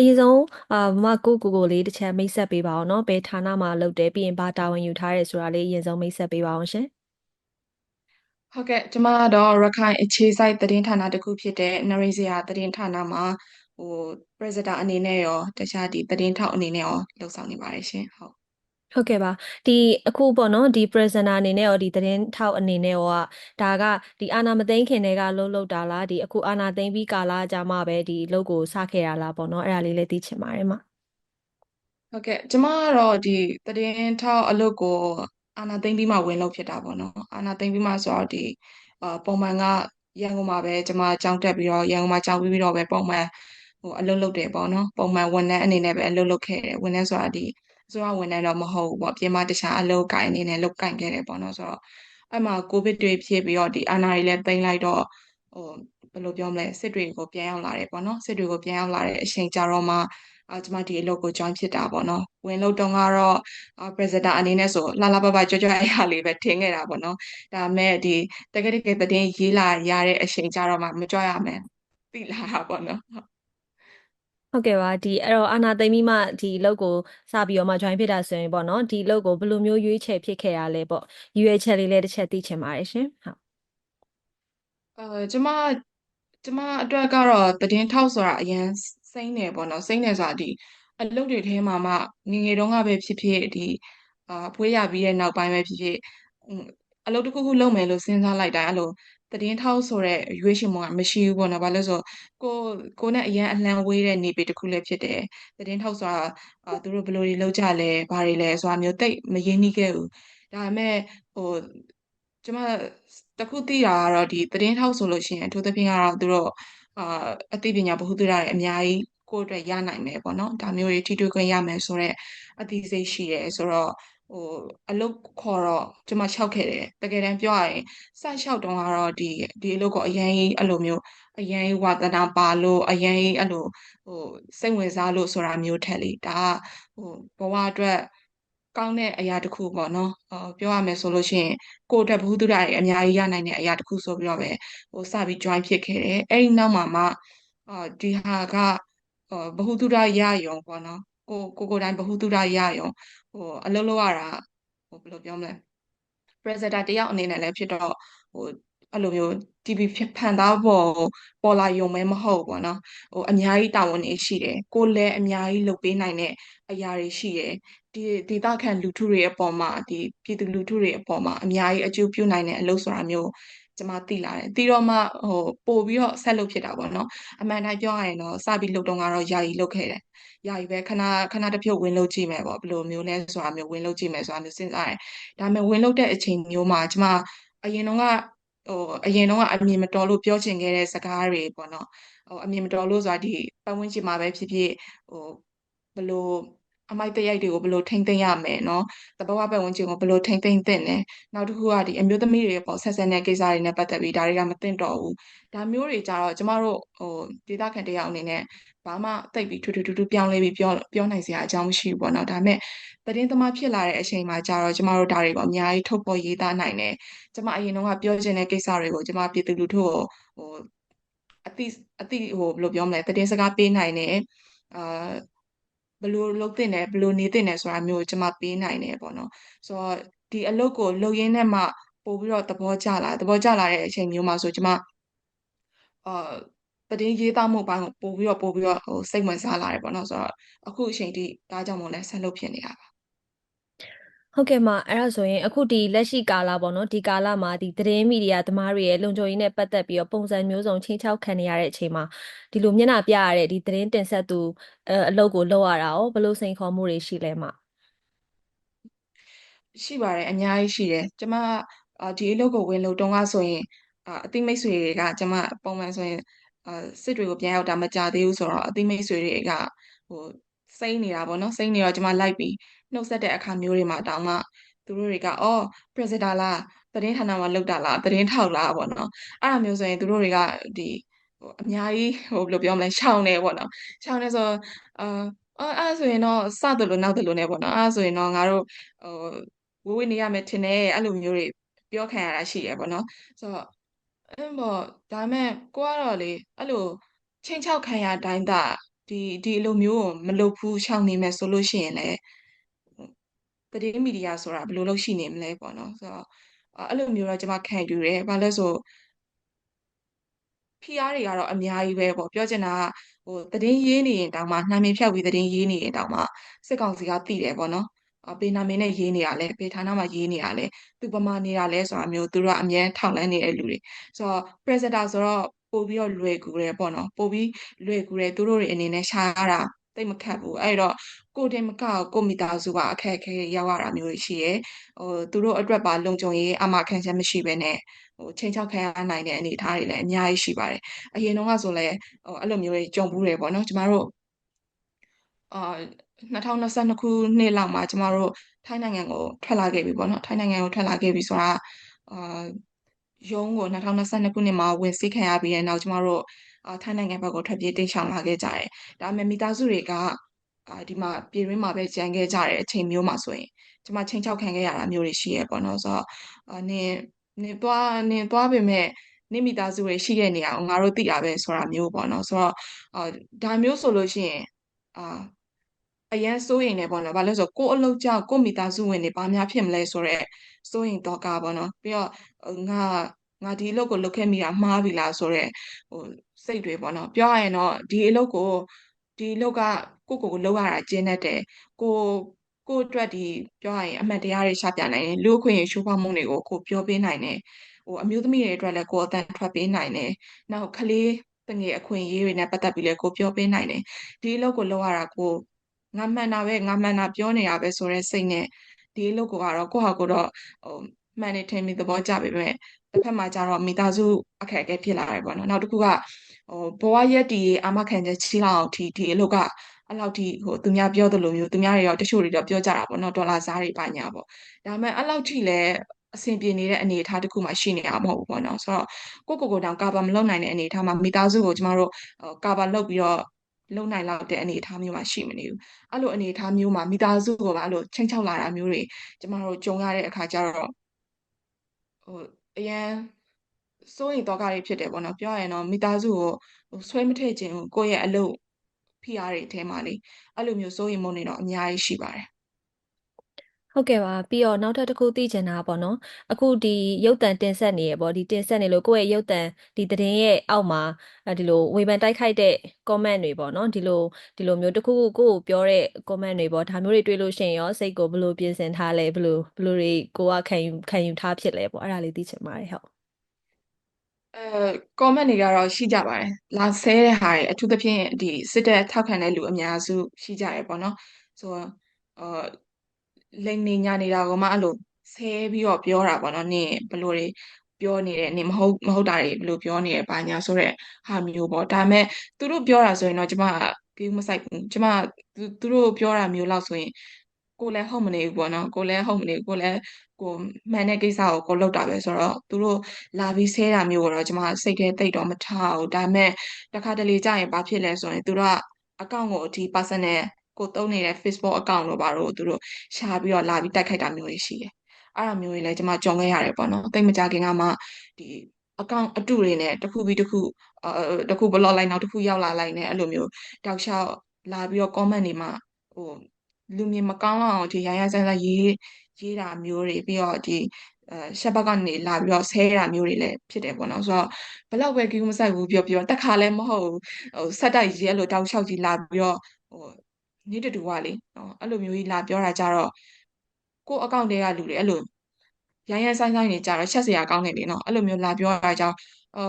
အရင်ဆုံးအာမကိုကိုကိုလေးတစ်ချက်မိတ်ဆက်ပေးပါအောင်နော်ဘယ်ဌာနမှာလုပ်တယ်ပြီးရင်ဘာတာဝန်ယူထားတယ်ဆိုတာလေးအရင်ဆုံးမိတ်ဆက်ပေးပါအောင်ရှင်ဟုတ်ကဲ့ကျမကတော့ရခိုင်အခြေစိုက်သတင်းဌာနတစ်ခုဖြစ်တဲ့နရိစရာသတင်းဌာနမှာဟို President အနေနဲ့ရောတခြားဒီသတင်းထောက်အနေနဲ့ရောလုပ်ဆောင်နေပါတယ်ရှင်ဟုတ် ဟုတ်ကဲ့ပါဒီအခုပေါ့နော်ဒီ presenter အနေနဲ့ရောဒီသတင်းထောက်အနေနဲ့ရောဒါကဒီအာနာမသိန်းခင်တွေကလှုပ်လှုပ်တာလားဒီအခုအာနာသိန်းပြီးကာလကြာမှပဲဒီလုပ်ကိုစခဲ့ရလားပေါ့နော်အဲ့ဒါလေးလည်းသိချင်ပါတယ်မှာဟုတ်ကဲ့ကျမကတော့ဒီသတင်းထောက်အလုပ်ကိုအာနာသိမ့်ပြီးမှဝင်လုပ်ဖြစ်တာပေါ့နော်အာနာသိမ့်ပြီးမှဆိုတော့ဒီအာပုံမှန်ကရန်ကုန်မှာပဲကျမကြောင်းတက်ပြီးတော့ရန်ကုန်မှာကြောင်းပြီးပြီးတော့ပဲပုံမှန်ဟိုအလုပ်လုပ်တယ်ပေါ့နော်ပုံမှန်ဝန်ထမ်းအနေနဲ့ပဲအလုပ်လုပ်ခဲ့တယ်ဝန်ထမ်းဆိုတာဒီ အစိုးရဝန်ထမ်းတော့မဟုတ်ဘူးပေါ့ပြင်မတခြားအလုပ်ကိုင်အနေနဲ့လုပ်ကိုင်ခဲ့တယ်ပေါ့နော်ဆိုတော့အဲ့မှာကိုဗစ်တွေဖြစ်ပြီးတော့ဒီအာဏာတွေလည်းသိမ်းလိုက်တော့ဟိုဘယ်လိုပြောမလဲစစ်တွေကိုပြန်ရောက်လာတယ်ပေါ့နော်စစ်တွေကိုပြန်ရောက်လာတဲ့အချိန်ကြတော့မှအာကျမဒီအလုပ်ကို join ဖြစ်တာပေါ့နော်ဝင်လို့တုန်းကတော့ president အနေနဲ့ဆိုလာလာပပကြွကြွရရလေးပဲထင်ခဲ့တာပေါ့နော်ဒါပေမဲ့ဒီတကယ်တကယ်သတင်းရေးလာရတဲ့အချိန်ကြတော့မှမကြွရမယ်သိလာတာပေါ့နော် ဟုတ်ကဲ့ပါဒီအဲ့တော့အာနာသိမ့်ပြီးမှဒီလုပ်ကိုစပြီးတော့မှ join ဖြစ်တာဆိုရင်ပေါ့နော်ဒီလုပ်ကိုဘယ်လိုမျိုးရွေးချယ်ဖြစ်ခဲ့ရလဲပေါ့ရွေးချယ်လေးလည်းတစ်ချက်သိချင်ပါတယ်ရှင်ဟုတ်အဲကျမကျမအတွက်ကတော့သတင်းထောက်ဆိုတာအရင်စိမ့်နေပေါ့နော်စိမ့်နေဆိုတာဒီအလုပ်တွေထဲမှာမှငငယ်တုန်းကပဲဖြစ်ဖြစ်ဒီအာဖွေးရပြီးတဲ့နောက်ပိုင်းပဲဖြစ်ဖြစ်အလုပ်တစ်ခုခုလုပ်မယ်လို့စဉ်းစားလိုက်တိုင်းအဲ့လို သတင်းထောက်ဆိုတဲ့ရွေးချယ်မှုကမရှိဘူးပေါ့နော်။ဘာလို့လဲဆိုကိုကိုနဲ့အရန်အလှမ်းဝေးတဲ့နေပေတစ်ခုလည်းဖြစ်တယ်။သတင်းထောက်ဆိုတာအာသူတို့ဘယ်လိုတွေလုပ်ကြလဲဘာတွေလဲဆိုတာမျိုးတိတ်မရင်းနှီးခဲ့ဘူး။ဒါပေမဲ့ဟိုကျမတခုသိတာကတော့ဒီသတင်းထောက်ဆိုလို့ရှိရင်အထူးသဖြင့်ကတော့သူတို့အာအသိပညာဗဟုသုတတွေအများကြီးကိုယ့်အတွက်ရနိုင်မယ်ပေါ့နော်ဒါမျိုးတွေထိတွေ့ခွင့်ရမယ်ဆိုတော့အသိစိတ်ရှိတယ်ဆိုတော့ ဟိုအလုပ်ခေါ်တော့ကျမလျှောက်ခဲ့တယ်တကယ်တမ်းပြောရရင်စလျှောက်တုန်းကတော့ဒီဒီအလုပ်ကိုအရင်အဲ့လိုမျိုးအရင်ဝါသနာပါလို့အရင်အဲ့လိုဟိုစိတ်ဝင်စားလို့ဆိုတာမျိုးထက်လေဒါကဟိုဘဝအတွက်ကောင်းတဲ့အရာတစ်ခုပေါ့နော်ဟောပြောရမယ်ဆိုလို့ရှိရင်ကိုယ့်အတွက်ဘ ഹു တုဒတွေအများကြီးရနိုင်တဲ့အရာတစ်ခုဆိုပြီးတော့ပဲဟိုစပြီး join ဖြစ်ခဲ့တယ်အဲ့ဒီနောက်မှာမှအာဒီဟာကဟိုဘ ഹു တုဒရယုံပေါ့နော် ကိုကိုကိုတိုင်းဘ ഹു တုဒရယုံဟိုအလုပ်လုပ်ရတာဟိုဘယ်လိုပြောမလဲ presenter တယောက်အနေနဲ့လည်းဖြစ်တော့ဟိုအဲ့လိုမျိုး TV ဖန်သားပေါ်ပေါ်လာယုံမဲမဟုတ်ပေါ့နော်ဟိုအများကြီးတာဝန်တွေရှိတယ်ကိုလည်းအများကြီးလုပ်ပေးနိုင်တဲ့အရာတွေရှိတယ်ဒီဒေသခံလူထုတွေအပေါ်မှာဒီပြည်သူလူထုတွေအပေါ်မှာအများကြီးအကျိုးပြုနိုင်တဲ့အလုပ်ဆိုတာမျိုး ကျမသိလာတယ်။ပြီးတော့မှဟိုပို့ပြီးတော့ဆက်လုပ်ဖြစ်တာပေါ့နော်။အမှန်တိုင်းပြောရရင်တော့စပြီးလုပ်တော့ကတော့ယာယီလုပ်ခဲ့တယ်။ယာယီပဲခဏခဏတစ်ဖြုတ်ဝင်လုပ်ကြည့်မယ်ပေါ့ဘယ်လိုမျိုးလဲဆိုတာမျိုးဝင်လုပ်ကြည့်မယ်ဆိုတာမျိုးစဉ်းစားတယ်။ဒါပေမဲ့ဝင်လုပ်တဲ့အချိန်မျိုးမှာကျမအရင်တော့ကဟိုအရင်တော့ကအမြင်မတော်လို့ပြောချင်ခဲ့တဲ့စကားတွေပေါ့နော်။ဟိုအမြင်မတော်လို့ဆိုတာဒီပတ်ဝန်းကျင်မှာပဲဖြစ်ဖြစ်ဟိုဘယ်လို အမိုက်တရိုက်တွေကိုဘယ်လိုထိမ့်သိမ့်ရမယ်နော်တဘောဝပတ်ဝန်းကျင်ကိုဘယ်လိုထိမ့်သိမ့်သင့်တယ်နောက်တစ်ခုကဒီအမျိုးသမီးတွေပေါ့ဆက်ဆက်တဲ့ကိစ္စတွေနဲ့ပတ်သက်ပြီးဒါတွေကမသင့်တော့ဘူးဒါမျိုးတွေကြတော့ကျမတို့ဟိုဒေတာခန်တရားအနေနဲ့ဘာမှတိတ်ပြီးထူးထူးထူးထူးပြောင်းလဲပြီးပြောပြောနိုင်စရာအကြောင်းမရှိဘူးပေါ့နော်ဒါပေမဲ့သတင်းသမားဖြစ်လာတဲ့အချိန်မှာကြတော့ကျမတို့ဒါတွေကိုအများကြီးထုတ်ပေါ်ရေးသားနိုင်တယ်ကျမအရင်တုန်းကပြောချင်တဲ့ကိစ္စတွေကိုကျမပြည်သူလူထုကိုဟိုအတိအတိဟိုဘယ်လိုပြောမလဲသတင်းစကားပေးနိုင်တယ်အာ ဘယ်လိုလုပ်သင့်တယ်ဘယ်လိုနေသင့်တယ်ဆိုတာမျိုးကိုကျွန်မပေးနိုင်တယ်ပေါ့နော်ဆိုတော့ဒီအလုပ်ကိုလုပ်ရင်းနဲ့မှပို့ပြီးတော့သဘောကျလာသဘောကျလာတဲ့အချိန်မျိုးမှာဆိုကျွန်မအာတည်ရေးသားမှုပိုင်းကိုပို့ပြီးတော့ပို့ပြီးတော့ဟိုစိတ်ဝင်စားလာတယ်ပေါ့နော်ဆိုတော့အခုအချိန်ထိဒါကြောင့်မို့လဲဆက်လုပ်ဖြစ်နေတာပါ ဟုတ်ကဲ့မအဲ့ဒါဆိုရင် အခုဒီလက်ရှိကာလပေါ့နော်ဒီကာလမှာဒီသတင်းမီဒီယာသမားတွေရဲ့လုံခြုံရေးနဲ့ပတ်သက်ပြီးတော့ပုံစံမျိုးစုံချင်းချောက်ခံနေရတဲ့အချိန်မှာဒီလိုမျက်နှာပြရတဲ့ဒီသတင်းတင်ဆက်သူအအလုပ်ကိုလုပ်ရတာရောဘယ်လိုစိန်ခေါ်မှုတွေရှိလဲမရှိပါတယ်အများကြီးရှိတယ်ကျမအာဒီအလုပ်ကိုဝင်လုပ်တုန်းကဆိုရင်အာအသိမိတ်ဆွေတွေကကျမပုံမှန်ဆိုရင်အာစစ်တွေကိုပြန်ရောက်တာမကြသေးဘူးဆိုတော့အသိမိတ်ဆွေတွေကဟိုစိမ့်နေတာပေါ့နော်စိမ့်နေတော့ကျမလိုက်ပြီး နှုတ်ဆက်တဲ့အခါမျိုးတွေမှာတောင်မှသူတို့တွေကအော် president လားသတင်းဌာနမှာလောက်တာလားသတင်းထောက်လားပေါ့နော်အဲ့လိုမျိုးဆိုရင်သူတို့တွေကဒီဟိုအများကြီးဟိုဘယ်လိုပြောမလဲရှောင်းနေပေါ့နော်ရှောင်းနေဆိုအာအဲ့အဲ့ဆိုရင်တော့စတယ်လို့နောက်တယ်လို့ ਨੇ ပေါ့နော်အဲ့ဆိုရင်တော့ငါတို့ဟိုဝေးဝေးနေရမယ်ထင်တယ်အဲ့လိုမျိုးတွေပြောခံရတာရှိရပေါ့နော်ဆိုတော့အဲ့ပေါ့ဒါပေမဲ့ကိုကတော့လေအဲ့လိုချင်းချောက်ခံရတိုင်းသာဒီဒီအလိုမျိုးကိုမလုပ်ဘူးရှောင်နေမယ်ဆိုလို့ရှိရင်လည်း သတင်းမီဒီယာဆိုတာဘယ်လိုလုပ်ရှိနေမလဲပေါ့နော်ဆိုတော့အဲ့လိုမျိုးတော့ကျွန်မခံယူရဲဘာလဲဆိုဖိအားတွေကတော့အများကြီးပဲပေါ့ပြောချင်တာကဟိုသတင်းရေးနေရင်တောင်မှနှာမင်ဖြတ်ပြီးသတင်းရေးနေရင်တောင်မှစစ်ကောင်စီကသိတယ်ပေါ့နော်အပေနာမင်းနဲ့ရေးနေရလဲပေဌာနမှာရေးနေရလဲသူပမာနေတာလဲဆိုတာမျိုးသူတို့ကအမြဲထောက်လန်းနေတဲ့လူတွေဆိုတော့ presenter ဆိုတော့ပို့ပြီးတော့လွယ်ကူတယ်ပေါ့နော်ပို့ပြီးလွယ်ကူတယ်သူတို့တွေအနေနဲ့ရှားတာတိ တ်မခတ်ဘူးအဲ့တော့ကိုတင်မကကိုမိသားစုကအခက်အခဲရောက်ရတာမျိုးရှိရယ်ဟိုသူတို့အတွက်ပါလုံခြုံရေးအမှခံချက်မရှိဘဲနဲ့ဟိုချိန်ချောက်ခံရနိုင်တဲ့အနေအထားတွေလည်းအများကြီးရှိပါတယ်အရင်တော့ကဆိုလဲဟိုအဲ့လိုမျိုးတွေကြုံဘူးတယ်ပေါ့နော်ကျမတို့အာ2022ခုနှစ်လောက်မှာကျမတို့ထိုင်းနိုင်ငံကိုထွက်လာခဲ့ပြီပေါ့နော်ထိုင်းနိုင်ငံကိုထွက်လာခဲ့ပြီဆိုတာအာရုံးကို2022ခုနှစ်မှာဝင်စီးခံရပြီးတဲ့နောက်ကျမတို့အာ ထိုင်းနိုင်ငံဘက်ကိုထွက်ပြေးတိမ်းရှောင်လာခဲ့ကြတယ်ဒါပေမဲ့မိသားစုတွေကအာဒီမှာပြည်ရင်းမှာပဲကြံခဲ့ကြတဲ့အချိန်မျိုးမှာဆိုရင်ကျမချိန်ချောက်ခံခဲ့ရတာမျိုးတွေရှိရပေါ့နော်ဆိုတော့အာနင်နင်သွားနင်သွားပေမဲ့နိမိသားစုတွေရှိတဲ့နေရာကိုငါတို့သိတာပဲဆိုတာမျိုးပေါ့နော်ဆိုတော့အာဒါမျိုးဆိုလို့ရှိရင်အာအရန်စိုးရင်လည်းပေါ့နော်ဘာလို့လဲဆိုကိုယ်အလုပ်ကြောင့်ကိုယ်မိသားစုဝင်တွေဘာများဖြစ်မလဲဆိုတော့စိုးရင်တော့ကာပေါ့နော်ပြီးတော့ငါငါဒီအလုပ်ကိုလုပ်ခဲ့မိတာမှားပြီလားဆိုတော့ဟို စိတ်တွေပေါ့နော်ပြောရရင်တော့ဒီအလုပ်ကိုဒီအလုပ်ကကိုကိုကိုလုပ်ရတာကျင်းတတ်တယ်ကိုကိုအတွက်ဒီပြောရရင်အမှန်တရားတွေရှာပြနိုင်တယ်လူအခွင့်အရေးရှိုးဖောက်မှုတွေကိုကိုပြောပေးနိုင်တယ်ဟိုအမျိုးသမီးတွေအတွက်လည်းကိုအတန်ထွက်ပေးနိုင်တယ်နောက်ကလေးတငယ်အခွင့်အရေးတွေနဲ့ပတ်သက်ပြီးလည်းကိုပြောပေးနိုင်တယ်ဒီအလုပ်ကိုလုပ်ရတာကိုငါမှန်တာပဲငါမှန်တာပြောနေတာပဲဆိုတဲ့စိတ်နဲ့ဒီအလုပ်ကိုကတော့ကိုဟာကိုတော့ဟိုမှန်နေထင်ပြီးသဘောကျပေမဲ့တစ်ဖက်မှာကျတော့မိသားစုအခက်အခဲဖြစ်လာတယ်ပေါ့နော်နောက်တစ်ခုကဟို ဘဝရက်တီအာမခံချက်ချီလောက်အောင်ဒီဒီအလုပ်ကအဲ့လောက်ထိဟိုသူများပြောသလိုမျိုးသူများတွေရောတချို့တွေတော့ပြောကြတာပေါ့နော်ဒေါ်လာစားတွေပါညာပေါ့ဒါပေမဲ့အဲ့လောက်ထိလည်းအဆင်ပြေနေတဲ့အနေအထားတစ်ခုမှရှိနေတာမဟုတ်ဘူးပေါ့နော်ဆိုတော့ကိုကိုကိုတောင်ကာဘာမလုပ်နိုင်တဲ့အနေအထားမှာမိသားစုကိုကျမတို့ကာဘာလုပ်ပြီးတော့လုံနိုင်လောက်တဲ့အနေအထားမျိုးမှာရှိမနေဘူးအဲ့လိုအနေအထားမျိုးမှာမိသားစုကိုပါအဲ့လိုချိန်ချောက်လာတာမျိုးတွေကျမတို့ကြုံရတဲ့အခါကျတော့ဟိုအရန် စိုးရိမ်တော့ကတွေဖြစ်တယ်ပေါ့နော်ပြောရရင်တော့မိသားစုကိုဟိုဆွဲမထည့်ခြင်းကိုယ့်ရဲ့အလုပ်ဖိအားတွေထဲမှာလေအဲ့လိုမျိုးစိုးရိမ်မှုတွေတော့အများကြီးရှိပါတယ်ဟုတ်ကဲ့ပါပြီးတော့နောက်ထပ်တစ်ခုသိချင်တာပေါ့နော်အခုဒီရုပ်သံတင်ဆက်နေရပေါ့ဒီတင်ဆက်နေလို့ကိုယ့်ရဲ့ရုပ်သံဒီသတင်းရဲ့အောက်မှာဒီလိုဝေဖန်တိုက်ခိုက်တဲ့ comment တွေပေါ့နော်ဒီလိုဒီလိုမျိုးတစ်ခုခုကိုယ့်ကိုပြောတဲ့ comment တွေပေါ့ဒါမျိုးတွေတွေ့လို့ရှိရင်ရောစိတ်ကိုဘယ်လိုပြင်ဆင်ထားလဲဘယ်လိုဘယ်လိုတွေကိုကခံယူခံယူထားဖြစ်လဲပေါ့အဲ့ဒါလေးသိချင်ပါတယ်ဟုတ် အဲ comment တွေကတော့ရှိကြပါတယ်လာဆဲတဲ့ဟာတွေအထူးသဖြင့်ဒီစစ်တပ်ထောက်ခံတဲ့လူအများစုရှိကြတယ်ပေါ့နော်ဆိုတော့အာလိန်နေညာနေတာကမှအဲ့လိုဆဲပြီးတော့ပြောတာပေါ့နော်နင်ဘလို့တွေပြောနေတယ်နင်မဟုတ်မဟုတ်တာတွေဘလို့ပြောနေတယ်ဘာညာဆိုတဲ့ဟာမျိုးပေါ့ဒါပေမဲ့သူတို့ပြောတာဆိုရင်တော့ကျမကိမဆိုင်ဘူးကျမသူတို့ပြောတာမျိုးလောက်ဆိုရင် ကိုလည်းဟုတ်မနေဘူးပေါ့နော်ကိုလည်းဟုတ်မနေဘူးကိုလည်းကိုမှန်တဲ့ကိစ္စကိုကိုလုပ်တာပဲဆိုတော့သူတို့လာပြီးဆဲတာမျိုးတော့ကျမစိတ်ထဲတိတ်တော့မထားဘူးဒါပေမဲ့တခါတလေကြာရင်ဘာဖြစ်လဲဆိုရင်သူတို့ကအကောင့်ကိုအထိ personal ကိုသုံးနေတဲ့ Facebook account တို့ဘာလို့သူတို့ရှာပြီးတော့လာပြီးတိုက်ခိုက်တာမျိုးတွေရှိတယ်အဲ့ဒါမျိုးတွေလည်းကျမကြုံခဲ့ရတယ်ပေါ့နော်တိတ်မကြခင်ကမှဒီ account အတုတွေနဲ့တစ်ခုပြီးတစ်ခုအဲတစ်ခု block လိုက်နောက်တစ်ခုရောက်လာလိုက်နဲ့အဲ့လိုမျိုးတောက်လျှောက်လာပြီးတော့ comment တွေမှာဟို လူမြင်မကောင်းလောက်အောင်ဒီရိုင်းရိုင်းဆိုင်ဆိုင်ရေးရေးတာမျိုးတွေပြီးတော့ဒီအဲရှက်ဘက်ကနေလာပြီးတော့ဆဲတာမျိုးတွေလည်းဖြစ်တယ်ပေါ့နော်ဆိုတော့ဘလောက်ပဲကြီးမဆိုင်ဘူးပြောပြောတက်ခါလည်းမဟုတ်ဟိုဆက်တိုက်ရေးအဲ့လိုတောက်လျှောက်ကြီးလာပြီးတော့ဟိုနေတူတူကလေနော်အဲ့လိုမျိုးကြီးလာပြောတာကြတော့ကို့အကောင့်တွေကလူတွေအဲ့လိုရိုင်းရိုင်းဆိုင်ဆိုင်နေကြတော့ချက်စရာကောင်းနေလေနော်အဲ့လိုမျိုးလာပြောတာကြောင့်ဟို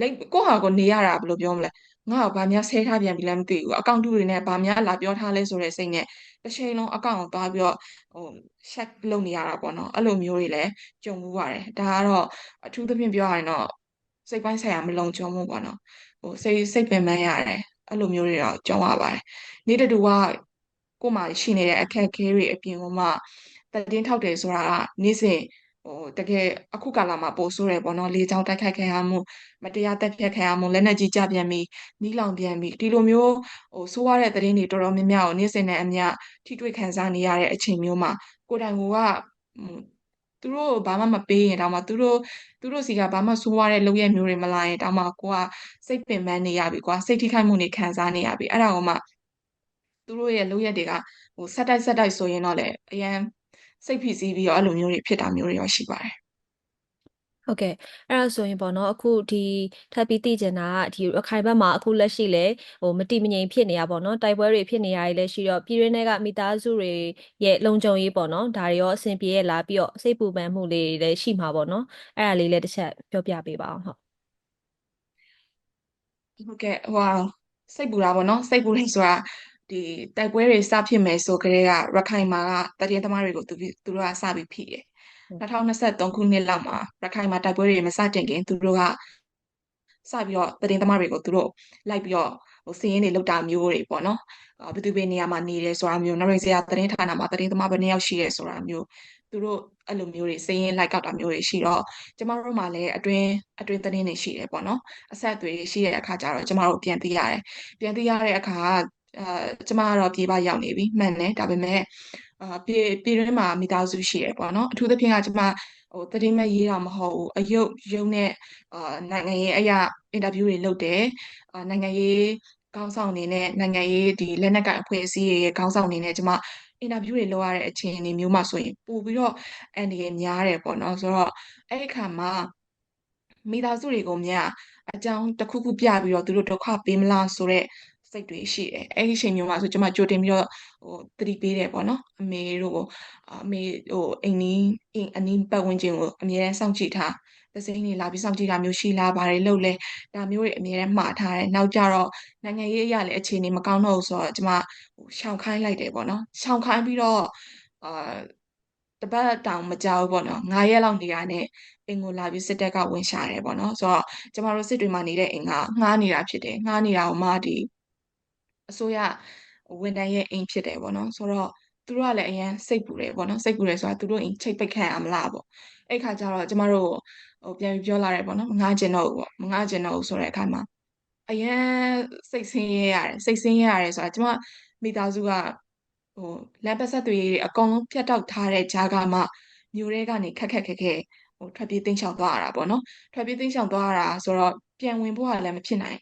လိတ်ကိုဟာကိုနေရတာဘယ်လိုပြောမလဲ ငါ့ကိုဘာများဆဲထားပြန်ပြီလဲမသိဘူးအကောင့်တူတွေနဲ့ဘာများလာပြောထားလဲဆိုတဲ့စိတ်နဲ့တစ်ချိန်လုံးအကောင့်ကိုသွားပြီးတော့ဟို check လုပ်နေရတာပေါ့နော်အဲ့လိုမျိုးတွေလည်းကြုံမှုပါတယ်ဒါကတော့အထူးသဖြင့်ပြောရရင်တော့စိတ်ပိုင်းဆိုင်ရာမလုံခြုံမှုပေါ့နော်ဟိုစိတ်စိတ်ပင်ပန်းရတယ်အဲ့လိုမျိုးတွေတော့ကြုံရပါတယ်နေ့တူကကို့မှာရှိနေတဲ့အခက်အခဲတွေအပြင်ကမှတည်င်းထောက်တယ်ဆိုတာကနေ့စဉ် ဟိုတကယ်အခုကာလမှာပိုဆိုးတယ်ပေါ့နော်လေကြောင်းတိုက်ခိုက်ခံရမှုမတရားတက်ဖြတ်ခံရမှုလက်နက်ကြီးကြပြန်ပြီးနီးလောင်ပြန်ပြီးဒီလိုမျိုးဟိုဆိုးရတဲ့သတင်းတွေတော်တော်များများကိုနေ့စဉ်နဲ့အမျှထိတွေ့ခံစားနေရတဲ့အချိန်မျိုးမှာကိုယ်တိုင်ကသူတို့ဘာမှမပေးရင်တောင်မှသူတို့သူတို့စီကဘာမှဆိုးွားတဲ့လုပ်ရမျိုးတွေမလာရင်တောင်မှကိုကစိတ်ပင်ပန်းနေရပြီကွာစိတ်ထိခိုက်မှုတွေခံစားနေရပြီအဲ့ဒါကိုမှသူတို့ရဲ့လုပ်ရက်တွေကဟိုဆက်တိုက်ဆက်တိုက်ဆိုရင်တော့လေအရန် စိတ်ဖိစီးပြီးတော့အဲ့လိုမျိုးတွေဖြစ်တာမျိုးတွေရောရှိပါတယ်ဟုတ်ကဲ့အဲ့ဒါဆိုရင်ပေါ့နော်အခုဒီထပ်ပြီးသိကျင်တာကဒီရခိုင်ဘက်မှာအခုလက်ရှိလေဟိုမတိမငြိမ်ဖြစ်နေရပေါ့နော်တိုက်ပွဲတွေဖြစ်နေရတယ်လည်းရှိတော့ပြည်တွင်းထဲကမိသားစုတွေရဲ့လုံခြုံရေးပေါ့နော်ဒါတွေရောအဆင်ပြေရလားပြီးတော့စိတ်ပူပန်မှုလေးတွေလည်းရှိမှာပေါ့နော်အဲ့ဒါလေးလည်းတစ်ချက်ပြောပြပေးပါအောင်ဟုတ်ဟုတ်ကဲ့ဟိုစိတ်ပူတာပေါ့နော်စိတ်ပူနေဆိုတာ ဒီတိုက်ပွဲတွေစဖြစ်မယ်ဆိုကြတဲ့ကရခိုင်မှာကတရင်သမားတွေကိုသူသူတို့ကစပြီးဖိတယ်2023ခုနှစ်လောက်မှာရခိုင်မှာတိုက်ပွဲတွေမစတင်ခင်သူတို့ကစပြီးတော့တရင်သမားတွေကိုသူတို့လိုက်ပြီးတော့ဟိုစည်ရင်းတွေလောက်တာမျိုးတွေပေါ့နော်ဘယ်သူပဲနေရာမှာနေတယ်ဆိုတာမျိုးနောက်ရင်စရာတရင်ဌာနမှာတရင်သမားဘယ်နှစ်ယောက်ရှိရဲဆိုတာမျိုးသူတို့အဲ့လိုမျိုးတွေစည်ရင်းလိုက်ကောက်တာမျိုးတွေရှိတော့ကျမတို့မှလည်းအတွင်းအတွင်းသတင်းတွေရှိတယ်ပေါ့နော်အဆက်အသွေးရှိတဲ့အခါကျတော့ကျမတို့ပြန်သိရတယ်ပြန်သိရတဲ့အခါ အာကျမကတော့ပြေးပရောက်နေပြီမှန်တယ်ဒါပေမဲ့အာပြေးပြေးရင်းမှာမိသားစုရှိရပေါ့နော်အထူးသဖြင့်ကကျမဟိုသတင်းမဲ့ရေးတာမဟုတ်ဘူးအယုတ်ရုံနဲ့အာနိုင်ငံရေးအရာအင်တာဗျူးတွေလုပ်တယ်အာနိုင်ငံရေးခေါင်းဆောင်အနေနဲ့နိုင်ငံရေးဒီလက်နက်ကိုင်အဖွဲ့အစည်းရဲ့ခေါင်းဆောင်အနေနဲ့ကျမအင်တာဗျူးတွေလုပ်ရတဲ့အခြေအနေမျိုးမှဆိုရင်ပို့ပြီးတော့အန်ဒီရများတယ်ပေါ့နော်ဆိုတော့အဲ့ဒီခါမှာမိသားစုတွေကိုများအကြောင်းတစ်ခုခုပြပြီးတော့သူတို့ဒုက္ခပေးမလားဆိုတော့ စိတ်တွေရှိတယ်အဲ့ဒီအချိန်မျိုးမှာဆိုကျွန်မကြိုတင်ပြီးတော့ဟိုသတိပေးတယ်ပေါ့နော်အမေတို့အမေဟိုအိမ်နီးအိမ်အနီးပတ်ဝန်းကျင်ကိုအမြဲတမ်းစောင့်ကြည့်ထားသစိမ်းတွေလာပြီးစောင့်ကြည့်တာမျိုးရှိလားဘာတွေလုပ်လဲဒါမျိုးတွေအမြဲတမ်းမှားထားတယ်နောက်ကြတော့နိုင်ငံရေးအရာလည်းအခြေအနေမကောင်းတော့ဘူးဆိုတော့ကျွန်မဟိုရှောင်ခိုင်းလိုက်တယ်ပေါ့နော်ရှောင်ခိုင်းပြီးတော့အာတပတ်တောင်မကြောက်ဘူးပေါ့နော်9ရက်လောက်နေရတဲ့အိမ်ကိုလာပြီးစစ်တပ်ကဝင်ရှာတယ်ပေါ့နော်ဆိုတော့ကျမတို့စစ်တွေမှာနေတဲ့အိမ်ကငှားနေတာဖြစ်တယ်ငှားနေတာကိုမှဒီ အစိုးရဝန်ထမ်းရဲ့အိမ်ဖြစ်တယ်ပေါ့နော်ဆိုတော့သူတို့ကလည်းအရင်စိတ်ပူတယ်ပေါ့နော်စိတ်ပူတယ်ဆိုတာသူတို့အိမ်ချိတ်ပိတ်ခံရမလားပေါ့အဲ့ခါကျတော့ကျမတို့ဟိုပြန်ပြီးပြောလာတယ်ပေါ့နော်မငှားကျင်တော့ဘူးပေါ့မငှားကျင်တော့ဘူးဆိုတဲ့အခါမှာအရင်စိတ်ဆင်းရဲရတယ်စိတ်ဆင်းရဲရတယ်ဆိုတာကျမမိသားစုကဟိုလမ်းပတ်ဆက်တွေအကုန်လုံးဖြတ်တောက်ထားတဲ့ဂျာကမှမျိုးတွေကနေခက်ခက်ခက်ခဲဟိုထွက်ပြေးတိမ်းရှောင်သွားရတာပေါ့နော်ထွက်ပြေးတိမ်းရှောင်သွားရတာဆိုတော့ပြန်ဝင်ဖို့ကလည်းမဖြစ်နိုင်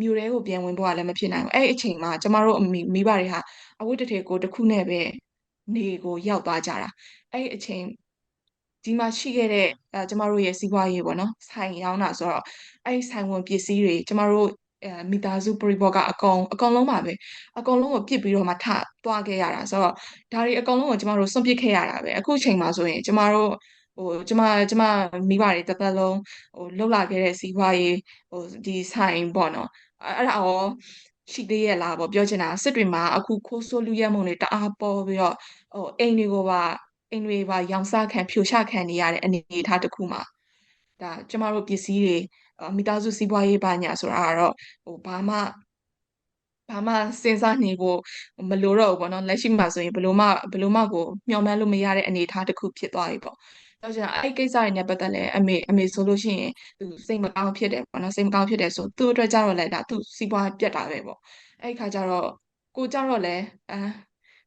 မြို့ထဲကိုပြန်ဝင်ဖို့ကလည်းမဖြစ်နိုင်ဘူးအဲ့အချိန်မှာကျမတို့မိမိဘတွေဟာအဝတ်တထည်ကိုတစ်ခုနဲ့ပဲနေကိုရောက်သွားကြတာအဲ့အချိန်ဒီမှာရှိခဲ့တဲ့အဲကျမတို့ရဲ့စီးပွားရေးပေါ့နော်ဆိုင်ရောင်းတာဆိုတော့အဲ့ဆိုင်ဝင်ပစ္စည်းတွေကျမတို့အဲမိသားစုပရိဘောကအကောင်အကောင်လုံးပါပဲအကောင်လုံးကိုပြစ်ပြီးတော့မှထသွားခဲ့ရတာဆိုတော့ဒါတွေအကောင်လုံးကိုကျမတို့စွန့်ပစ်ခဲ့ရတာပဲအခုချိန်မှာဆိုရင်ကျမတို့ဟိုကျမကျမမိဘတွေတစ်သက်လုံးဟိုလှုပ်လာခဲ့တဲ့စီးပွားရေးဟိုဒီဆိုင်ပေါ့နော် အဲ့ဒါရောရှိသေးရဲ့လားပေါ့ပြောချင်တာစစ်တွေမှာအခုခိုးဆိုးလူရဲမုံတွေတအားပေါ်ပြီးတော့ဟိုအိမ်တွေကိုပါအိမ်တွေပါရောင်စားခံဖြိုချခံနေရတဲ့အနေအထားတစ်ခုမှာဒါကျမတို့ပစ္စည်းတွေမိသားစုစီးပွားရေးပါညာဆိုတာကတော့ဟိုဘာမှဘာမှစဉ်းစားနေဖို့မလိုတော့ဘူးပေါ့နော်လက်ရှိမှာဆိုရင်ဘယ်လိုမှဘယ်လိုမှကိုမျှော်မှန်းလို့မရတဲ့အနေအထားတစ်ခုဖြစ်သွားပြီပေါ့ တော့ကျန်အဲ့ကိစ္စတွေနဲ့ပတ်သက်လဲအမေအမေဆိုလို့ရှိရင်သူစိတ်မကောင်းဖြစ်တယ်ပေါ့နော်စိတ်မကောင်းဖြစ်တယ်ဆိုသူ့အတွက်ကြတော့လဲဒါသူစီးပွားပြတ်တာပဲပေါ့အဲ့ခါကျတော့ကိုကြတော့လဲအာ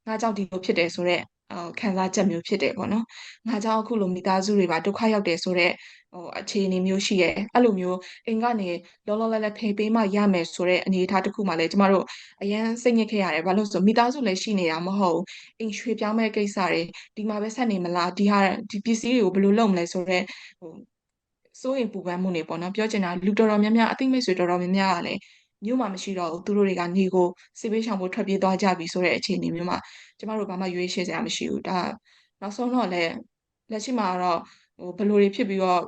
ငါကြောင့်ဒီလိုဖြစ်တယ်ဆိုတော့ ခံစားချက်မျိုးဖြစ်တယ်ပေါ့နော်ငါကြောင့်အခုလိုမိသားစုတွေပါဒုက္ခရောက်တယ်ဆိုတော့ဟိုအခြေအနေမျိုးရှိရဲအဲ့လိုမျိုးအိမ်ကနေလောလောလတ်လတ်ဖေးပေးမှရမယ်ဆိုတဲ့အနေအထားတစ်ခုမှလည်းကျမတို့အရန်စိတ်ညစ်ခဲ့ရတယ်ဘာလို့ဆိုမိသားစုလည်းရှိနေတာမဟုတ်အိမ်ရွှေ့ပြောင်းမဲ့ကိစ္စတွေဒီမှာပဲဆက်နေမလားဒီဟာဒီပစ္စည်းတွေကိုဘယ်လိုလုပ်မလဲဆိုတော့ဟိုစိုးရင်ပူပန်မှုတွေပေါ့နော်ပြောချင်တာလူတော်တော်များများအသိမိတ်ဆွေတော်တော်များများကလည်းမြို့မှာမရှိတော့ဘူးသူတို့တွေကနေကိုစေပေးရှောင်ဖို့ထွက်ပြေးသွားကြပြီဆိုတဲ့အခြေအနေမျိုးမှာ ကျမတို့ဘာမှရွေးချယ်စရာမရှိဘူးဒါနောက်ဆုံးတော့လည်းလက်ရှိမှာတော့ဟိုဘယ်လိုတွေဖြစ်ပြီးတော့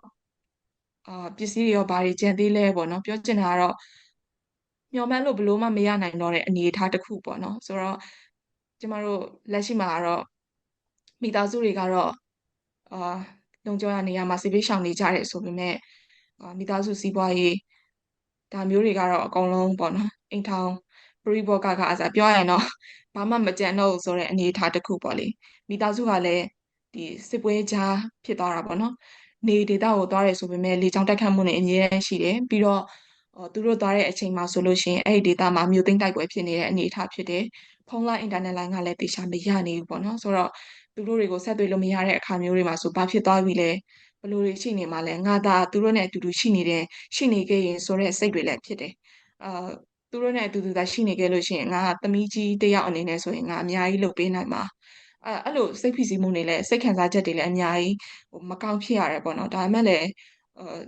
အာပစ္စည်းတွေရောဘာတွေကျန်သေးလဲပေါ့နော်ပြောချင်တာကတော့မျှော်မှန်းလို့ဘလို့မှမရနိုင်တော့တဲ့အနေအထားတစ်ခုပေါ့နော်ဆိုတော့ကျမတို့လက်ရှိမှာကတော့မိသားစုတွေကတော့အာလုံခြုံရနေရာမှာစိတ်ပေးရှောင်နေကြတယ်ဆိုပေမဲ့မိသားစုစီးပွားရေးဒါမျိုးတွေကတော့အကုန်လုံးပေါ့နော်အိမ်ထောင် ပရိဘောဂကအစားပြောရရင်တော့ဘာမှမကြံတော့ဘူးဆိုတဲ့အနေအထားတစ်ခုပေါ့လေမိသားစုကလည်းဒီစစ်ပွဲကြားဖြစ်သွားတာပေါ့နော်နေဒေတာကိုသွားရဲဆိုပေမဲ့လေကြောင်းတိုက်ခတ်မှုနဲ့အငြင်းရှိတယ်ပြီးတော့သူတို့သွားတဲ့အချိန်မှာဆိုလို့ရှိရင်အဲ့ဒီဒေတာမှာမြို့သိမ်းတိုက်ပွဲဖြစ်နေတဲ့အနေအထားဖြစ်တယ်ဖုန်းလိုင်းအင်တာနက်လိုင်းကလည်းတေချာမရနေဘူးပေါ့နော်ဆိုတော့သူတို့တွေကိုဆက်သွယ်လို့မရတဲ့အခါမျိုးတွေမှာဆိုဘာဖြစ်သွားပြီလဲဘလို့တွေရှိနေမှာလဲငါသာသူတို့နဲ့အတူတူရှိနေတယ်ရှိနေခဲ့ရင်ဆိုတဲ့စိတ်တွေလည်းဖြစ်တယ်အာ သူတို့နဲ့အတူတူသာရှိနေခဲ့လို့ရှိရင်ငါကသမီးကြီးတယောက်အနေနဲ့ဆိုရင်ငါအများကြီးလုပ်ပေးနိုင်မှာအဲအဲ့လိုစိတ်ဖိစီးမှုတွေလည်းစိတ်ခံစားချက်တွေလည်းအများကြီးဟိုမကောင်းဖြစ်ရတယ်ပေါ့နော်ဒါပေမဲ့လည်းအာ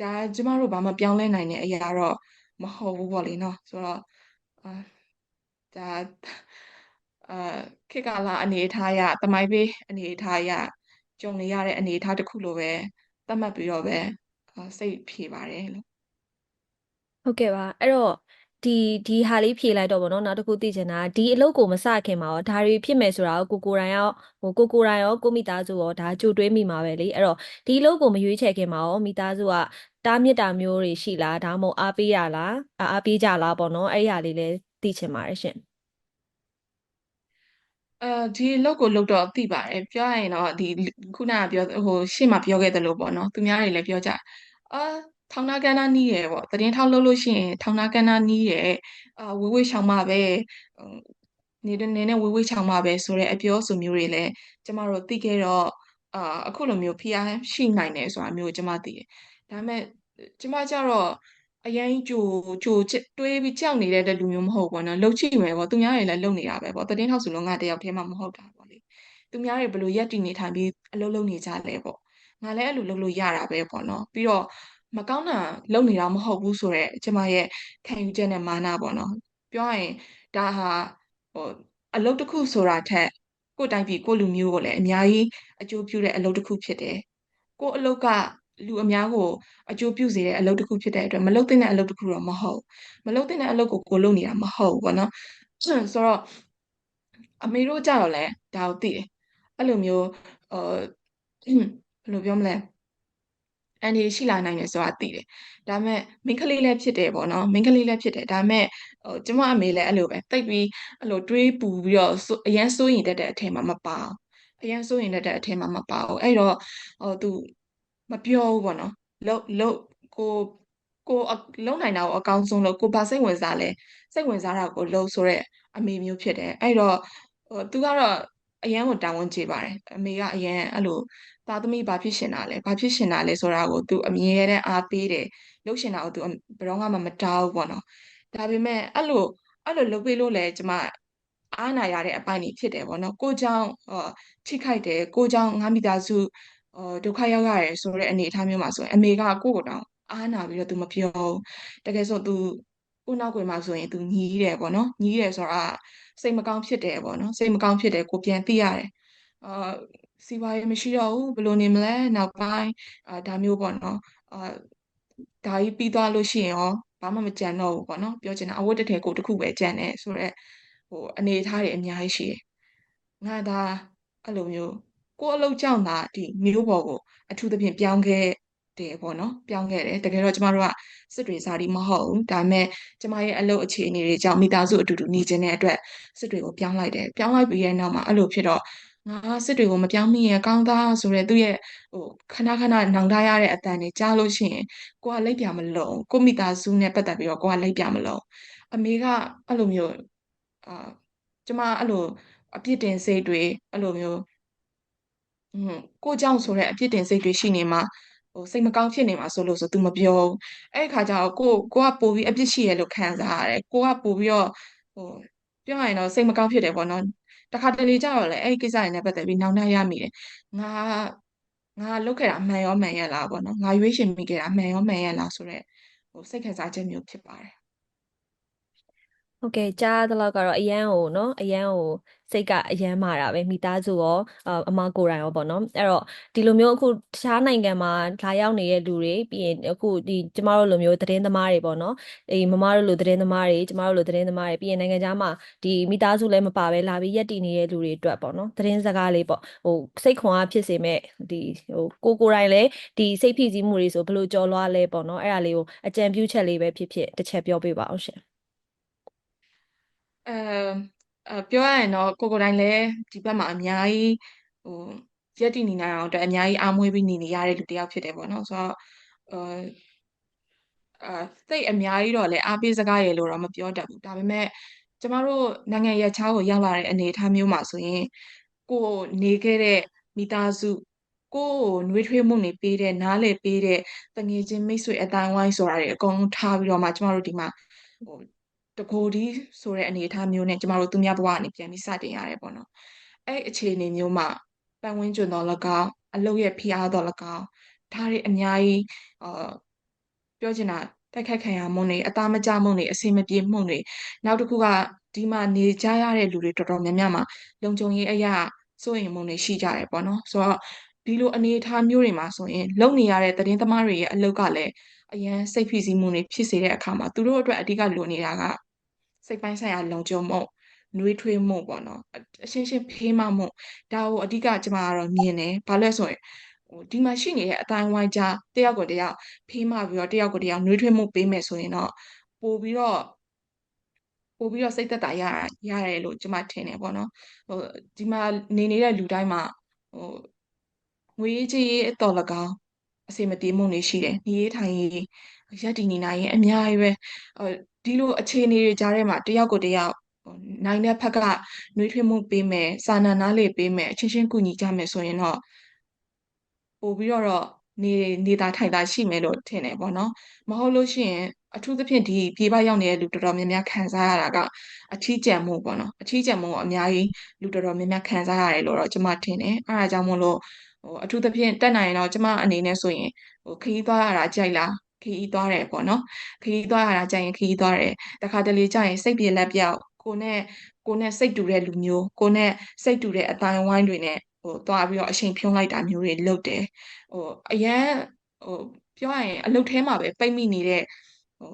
ဒါကျမတို့ဘာမှပြောင်းလဲနိုင်တဲ့အရာတော့မဟုတ်ဘူးပေါ့လေနော်ဆိုတော့အာဒါအာခေတ်ကာလအနေအထားအရသမိုင်းပေးအနေအထားအရကြုံနေရတဲ့အနေအထားတစ်ခုလိုပဲသတ်မှတ်ပြီးတော့ပဲအာစိတ်ဖြေပါတယ်လို့ ဟုတ်ကဲ့ပါအဲ့တော့ဒီဒီဟာလေးဖြေလိုက်တော့ဗောနော်နောက်တစ်ခုသိချင်တာကဒီအလုပ်ကိုမစခင်မှာရောဒါတွေဖြစ်မယ်ဆိုတာကိုကိုကိုယ်တိုင်ရောဟိုကိုကိုယ်တိုင်ရောကိုမိသားစုရောဒါကြိုတွေးမိမှာပဲလေအဲ့တော့ဒီအလုပ်ကိုမရွေးချယ်ခင်မှာရောမိသားစုကတားမြစ်တာမျိုးတွေရှိလားဒါမှမဟုတ်အားပေးရလားအားအားပေးကြလားပေါ့နော်အဲ့ဒီဟာလေးလည်းသိချင်ပါတယ်ရှင်အဲဒီအလုပ်ကိုလုပ်တော့သိပါတယ်ပြောရရင်တော့ဒီခုနကပြောဟိုရှေ့မှာပြောခဲ့သလိုပေါ့နော်သူများတွေလည်းပြောကြအာ ထောင်နာကန်းနာနီးရယ်ပေါ့သတင်းထောက်လုပ်လို့ရှိရင်ထောင်နာကန်းနာနီးရယ်အာဝေးဝေးချောင်မှာပဲဟိုနေတဲ့နေနဲ့ဝေးဝေးချောင်မှာပဲဆိုတဲ့အပြောဆိုမျိုးတွေလည်းကျမတို့သိခဲ့တော့အာအခုလိုမျိုး PR ရှိနိုင်တယ်ဆိုတာမျိုးကျမသိတယ်ဒါပေမဲ့ကျမကြတော့အရင်ကြိုကြိုတွေးပြီးကြောက်နေတဲ့လူမျိုးမဟုတ်ဘူးပေါ့နော်လှုပ်ချိမယ်ပေါ့သူများတွေလည်းလှုပ်နေတာပဲပေါ့သတင်းထောက်ဆိုလို့ငါတယောက်တည်းမှမဟုတ်တာပေါ့လေသူများတွေဘယ်လိုရက်တည်နေထိုင်ပြီးအလုပ်လုပ်နေကြလဲပေါ့ငါလည်းအဲ့လိုလုပ်လို့ရတာပဲပေါ့နော်ပြီးတော့ မကောင်းတာလုပ်နေတာမဟုတ်ဘူးဆိုတော့ကျမရဲ့ခံယူချက်နဲ့မာနပေါ့နော်ပြောရရင်ဒါဟာဟိုအလုပ်တစ်ခုဆိုတာထက်ကိုယ်တိုင်းပြည်ကိုယ်လူမျိုးကိုလည်းအများကြီးအကျိုးပြုတဲ့အလုပ်တစ်ခုဖြစ်တယ်ကိုယ်အလုပ်ကလူအများကိုအကျိုးပြုစေတဲ့အလုပ်တစ်ခုဖြစ်တဲ့အတွက်မလုပ်သင့်တဲ့အလုပ်တစ်ခုတော့မဟုတ်မလုပ်သင့်တဲ့အလုပ်ကိုကိုလုပ်နေတာမဟုတ်ဘူးပေါ့နော်ဆိုတော့အမေတို့ကြတော့လဲဒါကိုသိတယ်အဲ့လိုမျိုးဟိုဘယ်လိုပြောမလဲ အန်ဒီရှိလာနိုင်တယ်ဆိုတာသိတယ်ဒါပေမဲ့မိန်းကလေးလည်းဖြစ်တယ်ပေါ့နော်မိန်းကလေးလည်းဖြစ်တယ်ဒါပေမဲ့ဟိုကျမအမေလည်းအဲ့လိုပဲတိတ်ပြီးအဲ့လိုတွေးပူပြီးတော့အရန်စိုးရင်တက်တဲ့အထက်မှာမပါအောင်အရန်စိုးရင်တက်တဲ့အထက်မှာမပါအောင်အဲ့တော့ဟိုသူမပြောဘူးပေါ့နော်လုံလုံကိုကိုလုံနိုင်တာကိုအကောင်းဆုံးလို့ကိုဘာစိတ်ဝင်စားလဲစိတ်ဝင်စားတာကိုလုံဆိုတဲ့အမေမျိုးဖြစ်တယ်အဲ့တော့ဟိုသူကတော့ အရန်ကိုတာဝန်ကျေပါတယ်အမေကအရန်အဲ့လိုသားသမီးဘာဖြစ်ရှင်တာလဲဘာဖြစ်ရှင်တာလဲဆိုတာကိုသူအမြဲတမ်းအားပေးတယ်လှုပ်ရှင်တာကိုသူဘယ်တော့မှမတားဘူးပေါ့နော်ဒါပေမဲ့အဲ့လိုအဲ့လိုလုပ်ပေးလို့လဲကျမအားနာရတဲ့အပိုင်းတွေဖြစ်တယ်ပေါ့နော်ကိုကြောင့်ဟောထိခိုက်တယ်ကိုကြောင့်ငါမိသားစုဟောဒုက္ခရောက်ရတယ်ဆိုတဲ့အနေအထားမျိုးမှာဆိုရင်အမေကကိုကိုတောင်အားနာပြီးတော့သူမပြောဘူးတကယ်ဆို तू ကိုနောက်ွယ်မှာဆိုရင် तू ညီးတယ်ပေါ့နော်ညီးတယ်ဆိုတာစိတ်မကောင်းဖြစ်တယ်ပေါ့နော်စိတ်မကောင်းဖြစ်တယ်ကိုပြန်သိရတယ်အာစီးပွားရေးမရှိတော့ဘူးဘယ်လိုနေမလဲနောက်ပိုင်းအာဒါမျိုးပေါ့နော်အာဒါကြီးပြီးသွားလို့ရှိရင်ရောဘာမှမကြံတော့ဘူးပေါ့နော်ပြောချင်တာအဝတ်တစ်ထည်ကိုတစ်ခုပဲကြံတယ်ဆိုတော့ဟိုအနေအထားတွေအများကြီးရှိတယ်ငါဒါအဲ့လိုမျိုးကိုယ်အလုပ်ကြောင့်သာဒီမျိုးပေါ်ကိုအထူးသဖြင့်ပြောင်းခဲ့ တယ်ပေါ့နော်ပြောင်းခဲ့တယ်တကယ်တော့ကျမတို့ကစစ်တွေစားဒီမဟုတ်ဘူးဒါပေမဲ့ကျမရဲ့အလုပ်အခြေအနေတွေကြောင့်မိသားစုအတူတူနေခြင်းတဲ့အတွက်စစ်တွေကိုပြောင်းလိုက်တယ်ပြောင်းလိုက်ပြီးရဲ့နောက်မှာအဲ့လိုဖြစ်တော့ငါစစ်တွေကိုမပြောင်းမိရင်ကောင်းသားဆိုတဲ့သူ့ရဲ့ဟိုခဏခဏနောင်တရတဲ့အတန်တွေကြားလို့ရှိရင်ကိုကလိုက်ပြမလုံးကိုမိသားစုနဲ့ပတ်သက်ပြီးတော့ကိုကလိုက်ပြမလုံးအမေကအဲ့လိုမျိုးအာကျမအဲ့လိုအပြစ်တင်စိတ်တွေအဲ့လိုမျိုးอืมကိုကြောင့်ဆိုတဲ့အပြစ်တင်စိတ်တွေရှိနေမှာဟို စိတ်မကောင်းဖြစ်နေမှာဆိုလို့ဆို तू မပြောဘူးအဲ့ဒီခါကျတော့ကိုကိုကပို့ပြီးအပြစ်ရှိရလို့ခံစားရတယ်ကိုကပို့ပြီးတော့ဟိုပြောရရင်တော့စိတ်မကောင်းဖြစ်တယ်ပေါ့နော်တခါတလေကျတော့လေအဲ့ဒီကိစ္စတွေနဲ့ပတ်သက်ပြီးနောင်တရမိတယ်ငါငါလုပ်ခဲ့တာမှန်ရောမှန်ရလားပေါ့နော်ငါရွေးရှင်မိခဲ့တာမှန်ရောမှန်ရလားဆိုတော့ဟိုစိတ်ခံစားချက်မျိုးဖြစ်ပါတယ် ဟုတ်ကဲ့ကြားသလောက်ကတော့အရန်ကိုနော်အရန်ကိုစိတ်ကအရန်မာတာပဲမိသားစုရောအမကိုယ်တိုင်ရောပေါ့နော်အဲ့တော့ဒီလိုမျိုးအခုတခြားနိုင်ငံမှာလာရောက်နေတဲ့လူတွေပြီးရင်အခုဒီကျမတို့လိုမျိုးသတင်းသမားတွေပေါ့နော်အေးမမတို့လိုသတင်းသမားတွေကျမတို့လိုသတင်းသမားတွေပြီးရင်နိုင်ငံခြားမှာဒီမိသားစုလည်းမပါပဲလာပြီးရက်တည်နေတဲ့လူတွေအတွက်ပေါ့နော်သတင်းစကားလေးပေါ့ဟိုစိတ်ခွန်အားဖြစ်စေမဲ့ဒီဟိုကိုကိုယ်တိုင်လည်းဒီစိတ်ဖိစီးမှုတွေဆိုဘယ်လိုကြော်လွှားလဲပေါ့နော်အဲ့ဒါလေးကိုအကြံပြုချက်လေးပဲဖြစ်ဖြစ်တစ်ချက်ပြောပြပါအောင်ရှင် အဲအဲပြောရရင်တော့ကိုကိုတိုင်းလည်းဒီဘက်မှာအများကြီးဟိုရက်တည်နေနိုင်အောင်အတွက်အများကြီးအားမွေးပြီးနေနေရတဲ့လူတစ်ယောက်ဖြစ်တယ်ပေါ့နော်ဆိုတော့အဲအာစိတ်အများကြီးတော့လည်းအားပေးစကားရလို့တော့မပြောတတ်ဘူးဒါပေမဲ့ကျမတို့နိုင်ငံရဲ့ခြားကိုရောက်လာတဲ့အနေအထားမျိုးမှာဆိုရင်ကိုယ်နေခဲ့တဲ့မိသားစုကိုယ့်ကိုနှွေးထွေးမှုနေပေးတဲ့နားလည်ပေးတဲ့တငယ်ချင်းမိတ်ဆွေအတိုင်းဝိုင်းဆိုတာတွေအကုန်လုံးထားပြီးတော့မှကျမတို့ဒီမှာဟို တကိုယ်ဒီဆိုတဲ့အနေအထားမျိုးနဲ့ကျမတို့သူများဘဝကနေပြန်ပြီးစတင်ရတယ်ပေါ့နော်အဲ့အခြေအနေမျိုးမှာပတ်ဝန်းကျင်တော်၎င်းအလုပ်ရဲ့ဖိအားတော်၎င်းဒါတွေအများကြီးအာပြောချင်တာတိုက်ခိုက်ခံရမှုတွေအသားမကျမှုတွေအဆင်မပြေမှုတွေနောက်တစ်ခုကဒီမှာနေကြရတဲ့လူတွေတော်တော်များများမှာလုံခြုံရေးအရာစိုးရိမ်မှုတွေရှိကြတယ်ပေါ့နော်ဆိုတော့ဒီလိုအနေအထားမျိုးတွေမှာဆိုရင်လုံနေရတဲ့သတင်းသမားတွေရဲ့အလုပ်ကလည်းအရန်စိတ်ဖိစီးမှုတွေဖြစ်စေတဲ့အခါမှာသူတို့အတွက်အဓိကလိုနေတာက စိတ်ပိုင်းဆိုင်ရာလုံခြုံမှုနှွေးထွေးမှုပေါ့နော်အရှင်းရှင်းဖေးမမှုဒါကိုအဓိကကျမကတော့မြင်တယ်ဘာလို့လဲဆိုရင်ဟိုဒီမှာရှိနေတဲ့အတိုင်းဝိုင်းကြားတယောက်ကိုတယောက်ဖေးမပြီးတော့တယောက်ကိုတယောက်နှွေးထွေးမှုပေးမယ်ဆိုရင်တော့ပို့ပြီးတော့ပို့ပြီးတော့စိတ်သက်သာရရတယ်လို့ကျမထင်တယ်ပေါ့နော်ဟိုဒီမှာနေနေတဲ့လူတိုင်းမှာဟိုငွေကြေးရေးအတော်၎င်းအဆင်မပြေမှုတွေရှိတယ်နေရေးထိုင်ရေး ရက်တည်နေနိုင်ရင်အများကြီးပဲဒီလိုအခြေအနေတွေကြားထဲမှာတယောက်ကိုတယောက်နိုင်တဲ့ဘက်ကနှွေးထွေးမှုပေးမယ်စာနာနားလေပေးမယ်အချင်းချင်းကူညီကြမယ်ဆိုရင်တော့ပို့ပြီးတော့နေနေတာထိုင်တာရှိမယ်လို့ထင်တယ်ပေါ့နော်မဟုတ်လို့ရှိရင်အထူးသဖြင့်ဒီပြေးပရောက်နေတဲ့လူတော်တော်များများခံစားရတာကအထီးကျန်မှုပေါ့နော်အထီးကျန်မှုကအများကြီးလူတော်တော်များများခံစားရတယ်လို့တော့ကျွန်မထင်တယ်အဲဒါကြောင့်မို့လို့ဟိုအထူးသဖြင့်တက်နိုင်ရင်တော့ကျွန်မအနေနဲ့ဆိုရင်ဟိုခရီးသွားရတာကြိုက်လား ခရီးသွားတယ်ပေါ့နော်ခရီးသွားရတာကြိုက်ရင်ခရီးသွားတယ်တခါတလေကြရင်စိတ်ပြေလက်ပြောက်ကိုနဲ့ကိုနဲ့စိတ်တူတဲ့လူမျိုးကိုနဲ့စိတ်တူတဲ့အတိုင်းဝိုင်းတွေနဲ့ဟိုသွားပြီးတော့အချိန်ဖြုံးလိုက်တာမျိုးတွေလုပ်တယ်ဟိုအရန်ဟိုပြောရရင်အလုပ်ထဲမှာပဲပိတ်မိနေတဲ့ဟို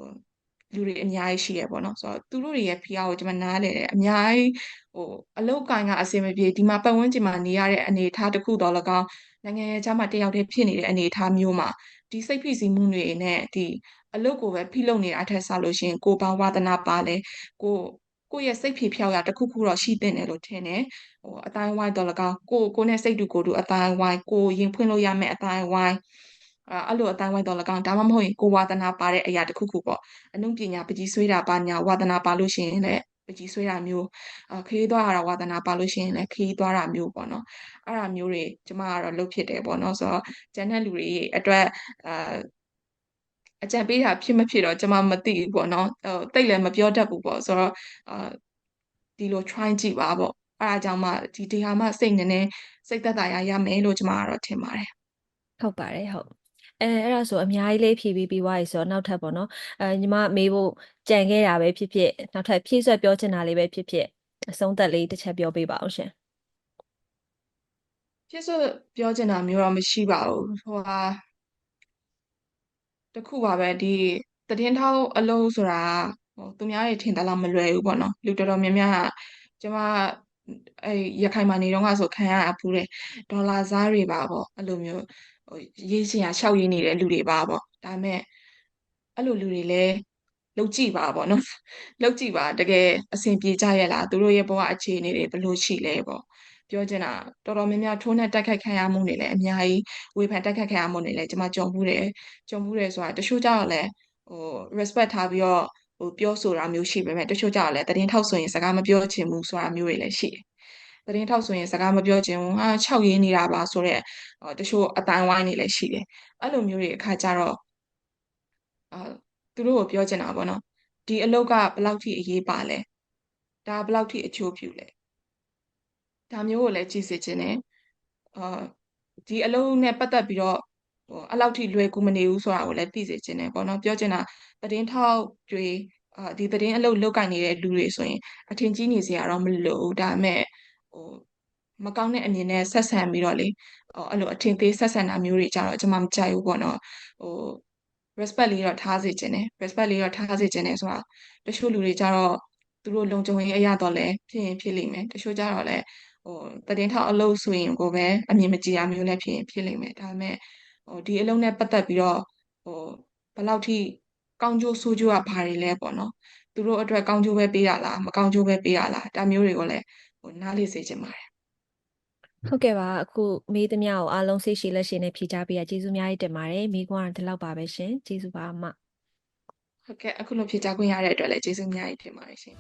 လူတွေအများကြီးရှိရပေါ့နော်ဆိုတော့သူတို့တွေရဲ့ဖိအားကိုကျွန်မနားလဲတယ်အများကြီးဟိုအလုတ်ကိုင်းကအဆင်မပြေဒီမှာပတ်ဝန်းကျင်မှာနေရတဲ့အနေအထားတစ်ခုတော့၎င်းနိုင်ငံရဲ့ခြားမှာတယောက်တည်းဖြစ်နေတဲ့အနေအထားမျိုးမှာ ဒီစိတ်ဖိစီးမှုတွေနဲ့ဒီအလုတ်ကိုပဲဖိလုပ်နေတာအထက်ဆလို့ရှင်ကိုပေါင်းဝါသနာပါလဲကိုကိုယ့်ရဲ့စိတ်ဖြေဖြောက်ရတခုခုတော့ရှိတဲ့တယ်လို့ထင်တယ်ဟိုအတိုင်းဝိုင်းတော့၎င်းကိုကိုနဲ့စိတ်တူကိုတူအတိုင်းဝိုင်းကိုရင်ဖွင့်လို့ရမယ့်အတိုင်းဝိုင်းအဲ့လိုအတိုင်းဝိုင်းတော့၎င်းဒါမှမဟုတ်ရင်ကိုဝါသနာပါတဲ့အရာတစ်ခုခုပေါ့အနုပညာပကြီးဆွေးတာပါညာဝါသနာပါလို့ရှိရင်လည်း ပကြီးဆွေးတာမျိုးခရီးသွားရတာဝါသနာပါလို့ရှိရင်လည်းခရီးသွားတာမျိုးပေါ့နော်အဲ့ဒါမျိုးတွေကျမကတော့လုပ်ဖြစ်တယ်ပေါ့နော်ဆိုတော့ကျန်တဲ့လူတွေအတွက်အာအကြံပေးတာဖြစ်မဖြစ်တော့ကျမမသိဘူးပေါ့နော်ဟိုတိတ်လည်းမပြောတတ်ဘူးပေါ့ဆိုတော့အာဒီလို try ကြည့်ပါပေါ့အဲ့ဒါကြောင့်မှဒီဒီဟာမှစိတ်နည်းနည်းစိတ်သက်သာရရမယ်လို့ကျမကတော့ထင်ပါတယ်ဟုတ်ပါတယ်ဟုတ် အဲအဲ့ဒါဆိုအများကြီးလေးဖြည့်ပြီးပြီးသွားပြီဆိုတော့နောက်ထပ်ပေါ့နော်အဲညီမမေးဖို့ကြံခဲ့တာပဲဖြစ်ဖြစ်နောက်ထပ်ဖြည့်ဆွက်ပြောချင်တာလေးပဲဖြစ်ဖြစ်အဆုံးသက်လေးတစ်ချက်ပြောပေးပါအောင်ရှင်ဖြစ်ဆိုပြောချင်တာမျိုးတော့မရှိပါဘူးဟိုဟာတခုပါပဲဒီသတင်းထောက်အလုပ်ဆိုတာဟိုသူများတွေထင်တယ်လားမလွယ်ဘူးပေါ့နော်လူတော်တော်များများကကျမအဲရခိုင်မှာနေတော့ကဆိုခံရအဖူးတယ်ဒေါ်လာစားတွေပါပေါ့အဲ့လိုမျိုးဟို ရေးချင်ရရှောက်ရင်းနေတဲ့လူတွေပါပေါ့ဒါပေမဲ့အဲ့လိုလူတွေလည်းလောက်ကြည့်ပါပေါ့နော်လောက်ကြည့်ပါတကယ်အဆင်ပြေကြရဲ့လားသူတို့ရဲ့ဘဝအခြေအနေတွေဘယ်လိုရှိလဲပေါ့ပြောချင်တာတော်တော်များများထိုးနဲ့တိုက်ခိုက်ခံရမှုတွေလည်းအများကြီးဝေဖန်တိုက်ခိုက်ခံရမှုတွေလည်းကျွန်မကြုံဘူးတယ်ကြုံဘူးတယ်ဆိုတာတချို့ကြတော့လည်းဟို respect ထားပြီးတော့ဟိုပြောဆိုတာမျိုးရှိပေမဲ့တချို့ကြတော့လည်းတရင်ထောက်ဆိုရင်စကားမပြောချင်ဘူးဆိုတာမျိုးတွေလည်းရှိတယ် တရင်ထောက်ဆိုရင်စကားမပြောချင်ဘူးဟာ၆ရင်းနေတာပါဆိုတော့တချို့အတိုင်းဝိုင်းတွေလည်းရှိတယ်အဲ့လိုမျိုးတွေအခါကျတော့အာသူတို့ကိုပြောချင်တာပေါ့နော်ဒီအလုပ်ကဘယ်လောက်ထိအရေးပါလဲဒါဘယ်လောက်ထိအချိုးပြုလဲဒါမျိုးကိုလည်းကြည့်စေချင်တယ်အာဒီအလုပ်နဲ့ပတ်သက်ပြီးတော့ဟိုအဲ့လောက်ထိလွယ်ကူမနေဘူးဆိုတာကိုလည်းသိစေချင်တယ်ပေါ့နော်ပြောချင်တာသတင်းထောက်တွေအာဒီသတင်းအလုပ်လုပ်ကင်နေတဲ့လူတွေဆိုရင်အထင်ကြီးနေစရာတော့မလိုဘူးဒါပေမဲ့ ဟိုမကောင်းတဲ့အမြင်နဲ့ဆက်ဆံပြီးတော့လေဟိုအဲ့လိုအထင်သေးဆက်ဆံတာမျိုးတွေကြတော့ကျွန်မမကြိုက်ဘူးပေါ့နော်ဟို respect လေးတော့ထားစေချင်တယ် respect လေးတော့ထားစေချင်တယ်ဆိုတာတချို့လူတွေကြတော့သူတို့လုံခြုံရေးအရာတော့လဲဖြစ်ရင်ဖြစ်လိမ့်မယ်တချို့ကြတော့လဲဟိုတည်င်းထောက်အလုပ်ဆိုရင်ကိုပဲအမြင်မကြည်ရမျိုးလည်းဖြစ်ရင်ဖြစ်လိမ့်မယ်ဒါပေမဲ့ဟိုဒီအလုပ်နဲ့ပတ်သက်ပြီးတော့ဟိုဘယ်လောက်ထိကောင်းကျိုးဆိုးကျိုးကဘာတွေလဲပေါ့နော်သူတို့အတွက်ကောင်းကျိုးပဲပေးရလားမကောင်းကျိုးပဲပေးရလားဒါမျိုးတွေကိုလည်း ဟိုနားလေစေချင်ပါတယ်ဟုတ်ကဲ့ပါအခုမေးသမျှကိုအားလုံးစိတ်ရှိလက်ရှိနဲ့ဖြေချပေးရကျေးဇူးအများကြီးတင်ပါတယ်မိကွန်းကဒီလောက်ပါပဲရှင်ကျေးဇူးပါအမဟုတ်ကဲ့အခုလိုဖြေကြားခွင့်ရတဲ့အတွက်လည်းကျေးဇူးအများကြီးတင်ပါတယ်ရှင်